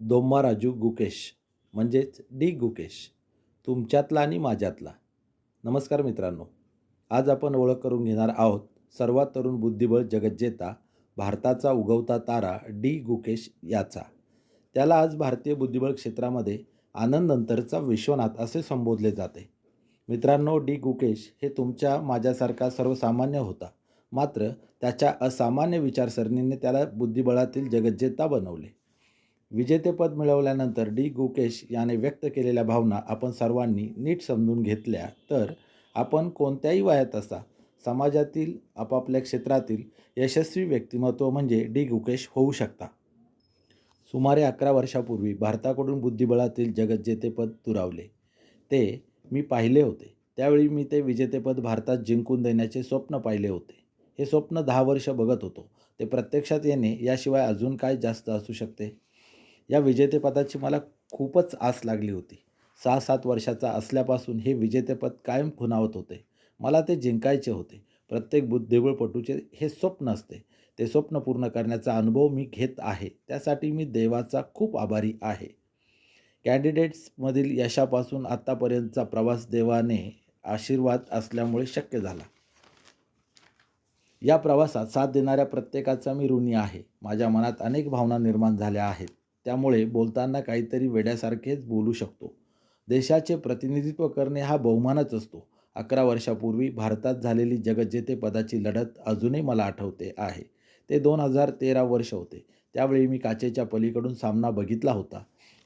दोम्मा राजू गुकेश म्हणजेच डी गुकेश तुमच्यातला आणि माझ्यातला. नमस्कार मित्रांनो आज आपण ओळख करून घेणार आहोत सर्वात तरुण बुद्धिबळ जगज्जेता भारताचा उगवता तारा डी गुकेश याचा. त्याला आज भारतीय बुद्धिबळ क्षेत्रामध्ये आनंदनंतरचा विश्वनाथ असे संबोधले जाते. मित्रांनो डी गुकेश हे तुमच्या माझ्यासारखा सर्वसामान्य होता. मात्र त्याच्या असामान्य विचारसरणीने त्याला बुद्धिबळातील जगज्जेता बनवले. विजेतेपद मिळवल्यानंतर डी. गुकेश याने व्यक्त केलेल्या भावना आपण सर्वांनी नीट समजून घेतल्या. तर आपण कोणत्याही वयात असा समाजातील आपापल्या क्षेत्रातील यशस्वी व्यक्तिमत्व म्हणजे डी. गुकेश होऊ शकता. सुमारे अकरा वर्षापूर्वी भारताकडून बुद्धिबळातील जगज्जेतेपद दुरावले. ते मी पाहिले होते. त्यावेळी मी ते विजेतेपद भारतात जिंकून देण्याचे स्वप्न पाहिले होते. हे स्वप्न दहा वर्ष बघत होतो. ते प्रत्यक्षात येणे याशिवाय अजून काय जास्त असू शकते? या विजेतेपदाची मला खूपच आस लागली होती. सहा सात वर्षाचा असल्यापासून हे विजेतेपद कायम खुणावत होते. मला ते जिंकायचे होते. प्रत्येक बुद्धिबळपटूचे हे स्वप्न असते. ते स्वप्न पूर्ण करण्याचा अनुभव मी घेत आहे. त्यासाठी मी देवाचा खूप आभारी आहे. कॅन्डिडेट्समधील यशापासून आत्तापर्यंतचा प्रवास देवाने आशीर्वाद असल्यामुळे शक्य झाला. या प्रवासात साथ देणाऱ्या प्रत्येकाचा मी ऋणी आहे. माझ्या मनात अनेक भावना निर्माण झाल्या आहेत. त्यामुळे बोलताना काहीतरी वेड्यासारखेच बोलू शकतो. देशाचे प्रतिनिधित्व करणे हा बहुमानच असतो. अकरा वर्षापूर्वी भारतात झालेली जगज्जेतेपदाची लढत अजूनही मला आठवते आहे. ते दोन हजार तेरा वर्ष होते. त्यावेळी मी काचेच्या पलीकडून सामना बघितला होता.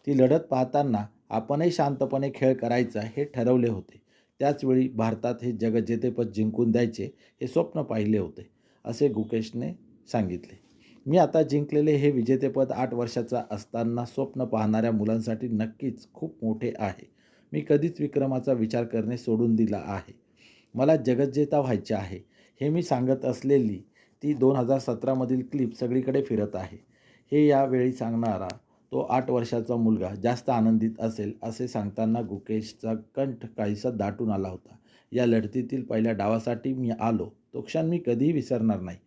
ती लढत पाहताना आपणही शांतपणे खेळ करायचा हे ठरवले होते. त्याचवेळी भारतात हे जगज्जेतेपद जिंकून द्यायचे हे स्वप्न पाहिले होते असे गुकेशने सांगितले. मी आता जिंकलेले हे विजेतेपद आठ वर्षाचा असताना स्वप्न पाहणाऱ्या मुलांसाठी नक्कीच खूप मोठे आहे. मी कधीच विक्रमाचा विचार करणे सोडून दिला आहे. मला जगज्जेता व्हायचे आहे. हे मी सांगत असलेली ती दोन हजार सतरामधील क्लिप सगळीकडे फिरत आहे. हे यावेळी सांगणारा तो आठ वर्षाचा मुलगा जास्त आनंदित असेल असे सांगताना गुकेशचा कंठ काहीसा दाटून आला होता. या लढतीतील पहिल्या डावासाठी मी आलो. तो क्षण मी कधीही विसरणार नाही.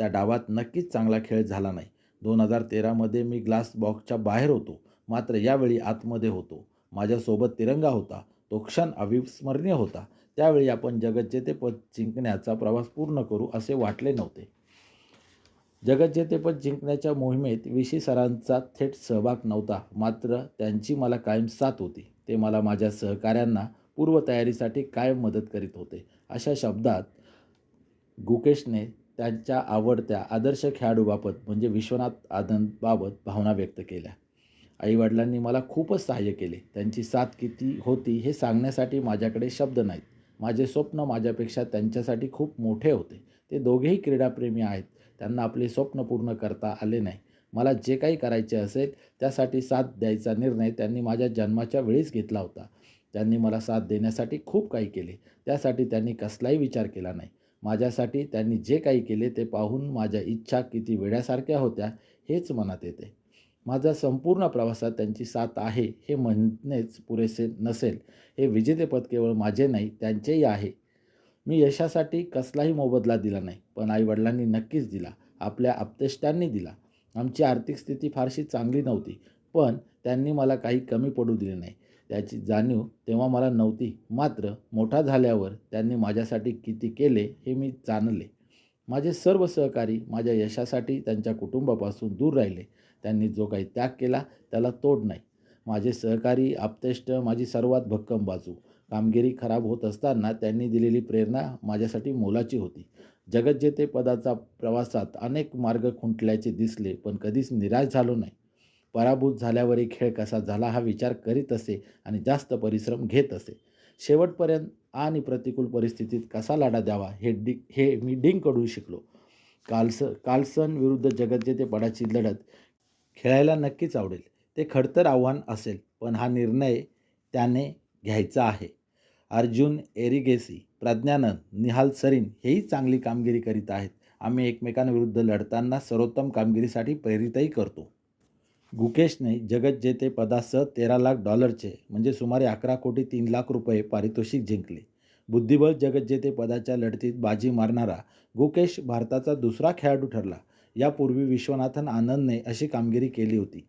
त्या डावात नक्कीच चांगला खेळ झाला नाही. दोन हजार तेरामध्ये मी ग्लास बॉक्सच्या बाहेर होतो. मात्र यावेळी आतमध्ये होतो. माझ्यासोबत तिरंगा होता. तो क्षण अविस्मरणीय होता. त्यावेळी आपण जगज्जेतेपद जिंकण्याचा प्रवास पूर्ण करू असे वाटले नव्हते. जगज्जेतेपद जिंकण्याच्या मोहिमेत विशी सरांचा थेट सहभाग नव्हता. मात्र त्यांची मला कायम साथ होती. ते मला माझ्या सहकाऱ्यांना पूर्वतयारीसाठी कायम मदत करीत होते. अशा शब्दात गुकेशने त्यांच्या आवडत्या आदर्श खेळाडूबाबत म्हणजे विश्वनाथ आनंदबाबत भावना व्यक्त केल्या. आईवडिलांनी मला खूपच सहाय्य केले. त्यांची साथ किती होती हे सांगण्यासाठी माझ्याकडे शब्द नाहीत. माझे स्वप्न माझ्यापेक्षा त्यांच्यासाठी खूप मोठे होते. ते दोघेही क्रीडाप्रेमी आहेत. त्यांना आपले स्वप्न पूर्ण करता आले नाही. मला जे काही करायचे असेल त्यासाठी साथ द्यायचा निर्णय त्यांनी माझ्या जन्माच्या वेळीच घेतला होता. त्यांनी मला साथ देण्यासाठी खूप काही केले. त्यासाठी त्यांनी कसलाही विचार केला नाही. माझ्यासाठी त्यांनी जे काही केले ते पाहून माझ्या इच्छा किती वेड्यासारख्या होत्या हेच मनात येते. माझा संपूर्ण प्रवासात त्यांची साथ आहे हे म्हणणेच पुरेसे नसेल. हे विजेतेपद केवळ माझे नाही त्यांचेही आहे. मी यशासाठी कसलाही मोबदला दिला नाही पण आईवडिलांनी नक्कीच दिला. आपल्या आप्तेष्टांनी दिला. आमची आर्थिक स्थिती फारशी चांगली नव्हती पण त्यांनी मला काही कमी पडू दिले नाही. त्याची जाणीव तेव्हा मला नव्हती. मात्र मोठा झाल्यावर त्यांनी माझ्यासाठी किती केले हे मी जाणले. माझे सर्व सहकारी माझ्या यशासाठी त्यांच्या कुटुंबापासून दूर राहिले. त्यांनी जो काही त्याग केला त्याला तोड नाही. माझे सहकारी आप्तेष्ट माझी सर्वात भक्कम बाजू. कामगिरी खराब होत असताना त्यांनी दिलेली प्रेरणा माझ्यासाठी मोलाची होती. जगज्जेते पदाचा प्रवासात अनेक मार्ग खुंटल्याचे दिसले पण कधीच निराश झालो नाही. पराभूत झाल्यावरही खेळ कसा झाला हा विचार करीत असे आणि जास्त परिश्रम घेत असे. शेवटपर्यंत आणि प्रतिकूल परिस्थितीत कसा लढा द्यावा हे डि हे मी डिंगकडून शिकलो. कालस कालसन विरुद्ध जगज्जेतेपदाची लढत खेळायला नक्कीच आवडेल. ते खडतर आव्हान असेल पण हा निर्णय त्याने घ्यायचा आहे. अर्जुन एरिगेसी प्रज्ञानंद निहाल सरीन हेही चांगली कामगिरी करीत आहेत. आम्ही एकमेकांविरुद्ध लढताना सर्वोत्तम कामगिरीसाठी प्रेरितही करतो. गुकेशने जगज्जेते पदासह तेरा लाख डॉलरचे म्हणजे सुमारे अकरा कोटी तीन लाख रुपये पारितोषिक जिंकले. बुद्धिबळ जगज्जेते पदाच्या लढतीत बाजी मारणारा गुकेश भारताचा दुसरा खेळाडू ठरला. यापूर्वी विश्वनाथन आनंदने अशी कामगिरी केली होती.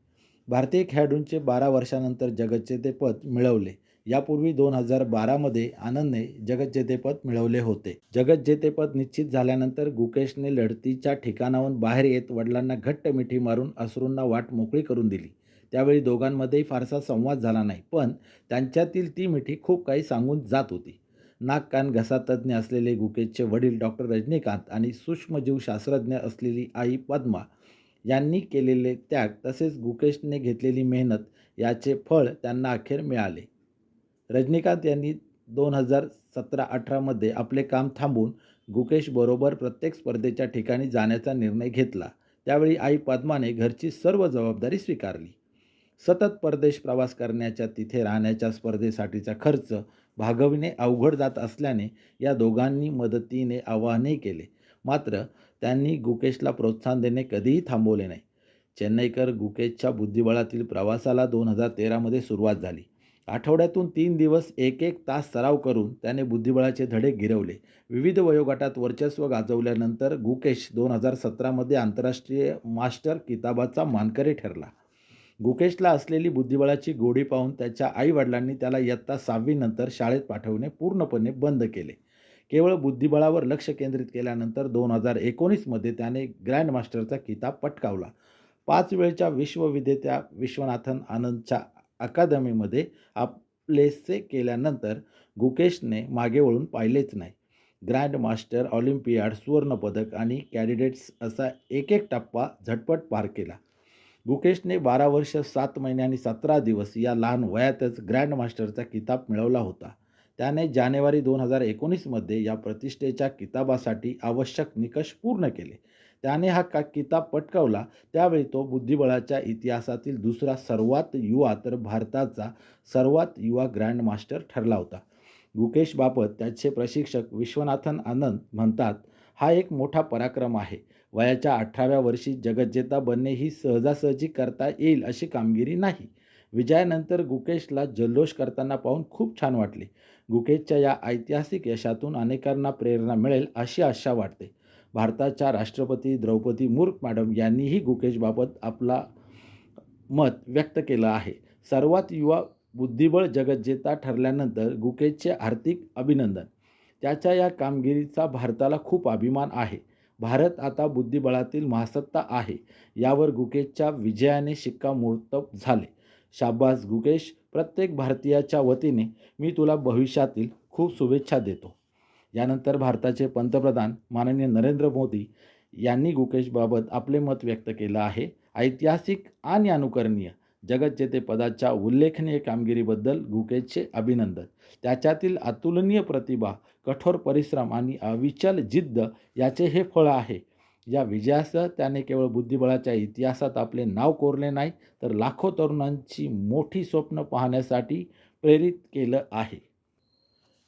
भारतीय खेळाडूंचे बारा वर्षानंतर जगज्जेतेपद मिळवले. यापूर्वी दोन हजार बारामध्ये आनंदने जगज्जेतेपद मिळवले होते. जगज्जेतेपद निश्चित झाल्यानंतर गुकेशने लढतीच्या ठिकाणाहून बाहेर येत वडिलांना घट्ट मिठी मारून अश्रूंना वाट मोकळी करून दिली. त्यावेळी दोघांमध्येही फारसा संवाद झाला नाही पण त्यांच्यातील ती मिठी खूप काही सांगून जात होती. नाक कान घसा तज्ज्ञ असलेले गुकेशचे वडील डॉक्टर रजनीकांत आणि सूक्ष्मजीवशास्त्रज्ञ असलेली आई पद्मा यांनी केलेले त्याग तसेच गुकेशने घेतलेली मेहनत याचे फळ त्यांना अखेर मिळाले. रजनीकांत यांनी दोन हजार सतरा अठरामध्ये आपले काम थांबून गुकेशबरोबर प्रत्येक स्पर्धेच्या ठिकाणी जाण्याचा निर्णय घेतला. त्यावेळी आई पद्माने घरची सर्व जबाबदारी स्वीकारली. सतत परदेश प्रवास करण्याच्या तिथे राहण्याच्या स्पर्धेसाठीचा खर्च भागविणे अवघड जात असल्याने या दोघांनी मदतीने आवाहनही केले. मात्र त्यांनी गुकेशला प्रोत्साहन देणे कधीही थांबवले नाही. चेन्नईकर गुकेशच्या बुद्धिबळातील प्रवासाला दोन हजार तेरामध्ये सुरुवात झाली. आठवड्यातून तीन दिवस एक एक तास सराव करून त्याने बुद्धिबळाचे धडे गिरवले. विविध वयोगटात वर्चस्व गाजवल्यानंतर गुकेश दोन हजार सतरामध्ये आंतरराष्ट्रीय मास्टर किताबाचा मानकरी ठरला. गुकेशला असलेली बुद्धिबळाची गोडी पाहून त्याच्या आईवडिलांनी त्याला इयत्ता सहावीनंतर शाळेत पाठवणे पूर्णपणे बंद केले. केवळ बुद्धिबळावर लक्ष केंद्रित केल्यानंतर दोन हजार एकोणीसमध्ये त्याने ग्रँड मास्टरचा किताब पटकावला. पाच वेळच्या विश्वविजेत्या विश्वनाथन आनंदच्या अकादमीमध्ये आपलेसे केल्यानंतर गुकेशने मागे वळून पाहिलेच नाही. ग्रँड मास्टर ऑलिम्पियाड सुवर्णपदक आणि कॅडिडेट्स असा एक एक टप्पा झटपट पार केला. गुकेशने बारा वर्ष सात महिने आणि सतरा दिवस या लहान वयातच ग्रँड मास्टरचा किताब मिळवला होता. त्याने जानेवारी दोन हजार एकोणीसमध्ये या प्रतिष्ठेच्या किताबासाठी आवश्यक निकष पूर्ण केले. त्याने हा का किताब पटकावला त्यावेळी तो बुद्धिबळाच्या इतिहासातील दुसरा सर्वात युवा तर भारताचा सर्वात युवा ग्रँडमास्टर ठरला होता. गुकेशबाबत त्याचे प्रशिक्षक विश्वनाथन आनंद म्हणतात हा एक मोठा पराक्रम आहे. वयाच्या अठराव्या वर्षी जगज्जेता बनणे ही सहजासहजी करता येईल अशी कामगिरी नाही. विजयानंतर गुकेशला जल्लोष करताना पाहून खूप छान वाटले. गुकेशच्या या ऐतिहासिक यशातून अनेकांना प्रेरणा मिळेल अशी आशा वाटते. भारताच्या राष्ट्रपती द्रौपदी मूर्ख मॅडम यांनीही गुकेशबाबत आपला मत व्यक्त केलं आहे. सर्वात युवा बुद्धिबळ जगज्जेता ठरल्यानंतर गुकेशचे आर्थिक अभिनंदन. त्याच्या या कामगिरीचा भारताला खूप अभिमान आहे. भारत आता बुद्धिबळातील महासत्ता आहे. यावर गुकेशच्या विजयाने शिक्कामोर्तब झाले. शाबास गुकेश प्रत्येक भारतीयाच्या वतीने मी तुला भविष्यातील खूप शुभेच्छा देतो. यानंतर भारताचे पंतप्रधान माननीय नरेंद्र मोदी यांनी गुकेशबाबत आपले मत व्यक्त केलं आहे. ऐतिहासिक आणि अनुकरणीय जगज्जेतेपदाच्या उल्लेखनीय कामगिरीबद्दल गुकेशचे अभिनंदन. त्याच्यातील अतुलनीय प्रतिभा कठोर परिश्रम आणि अविचल जिद्द याचे हे फळ आहे. या विजयासह त्याने केवळ बुद्धिबळाच्या इतिहासात आपले नाव कोरले नाही तर लाखो तरुणांची मोठी स्वप्न पाहण्यासाठी प्रेरित केलं आहे.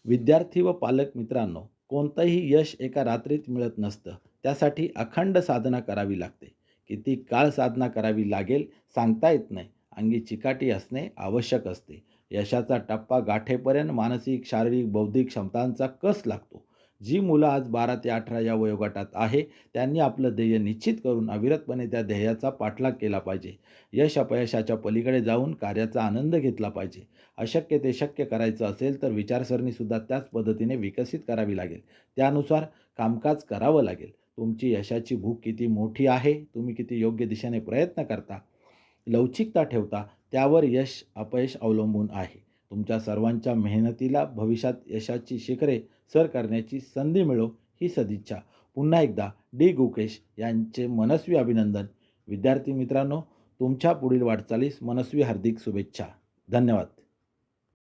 विद्यार्थी व पालक मित्रांनो कोणतंही यश एका रात्रीत मिळत नसतं. त्यासाठी अखंड साधना करावी लागते. किती काळ साधना करावी लागेल सांगता येत नाही. अंगी चिकाटी असणे आवश्यक असते. यशाचा टप्पा गाठेपर्यंत मानसिक शारीरिक बौद्धिक क्षमतांचा कस लागतो? जी मुलं आज बारा ते अठरा या वयोगटात आहे त्यांनी आपलं ध्येय निश्चित करून अविरतपणे त्या ध्येयाचा पाठलाग केला पाहिजे. यश अपयशाच्या पलीकडे जाऊन कार्याचा आनंद घेतला पाहिजे. अशक्य ते शक्य करायचं असेल तर विचारसरणीसुद्धा त्याच पद्धतीने विकसित करावी लागेल. त्यानुसार कामकाज करावं लागेल. तुमची यशाची भूक किती मोठी आहे? तुम्ही किती योग्य दिशेने प्रयत्न करता? लवचिकता ठेवता त्यावर यश अपयश अवलंबून आहे. तुमच्या सर्वांच्या मेहनतीला भविष्यात यशाची शिखरे सर करण्याची संधी मिळो ही सदिच्छा. पुन्हा एकदा डी. गुकेश यांचे मनस्वी अभिनंदन. विद्यार्थी मित्रांनो तुमच्या पुढील वाटचालीस मनस्वी हार्दिक शुभेच्छा. धन्यवाद.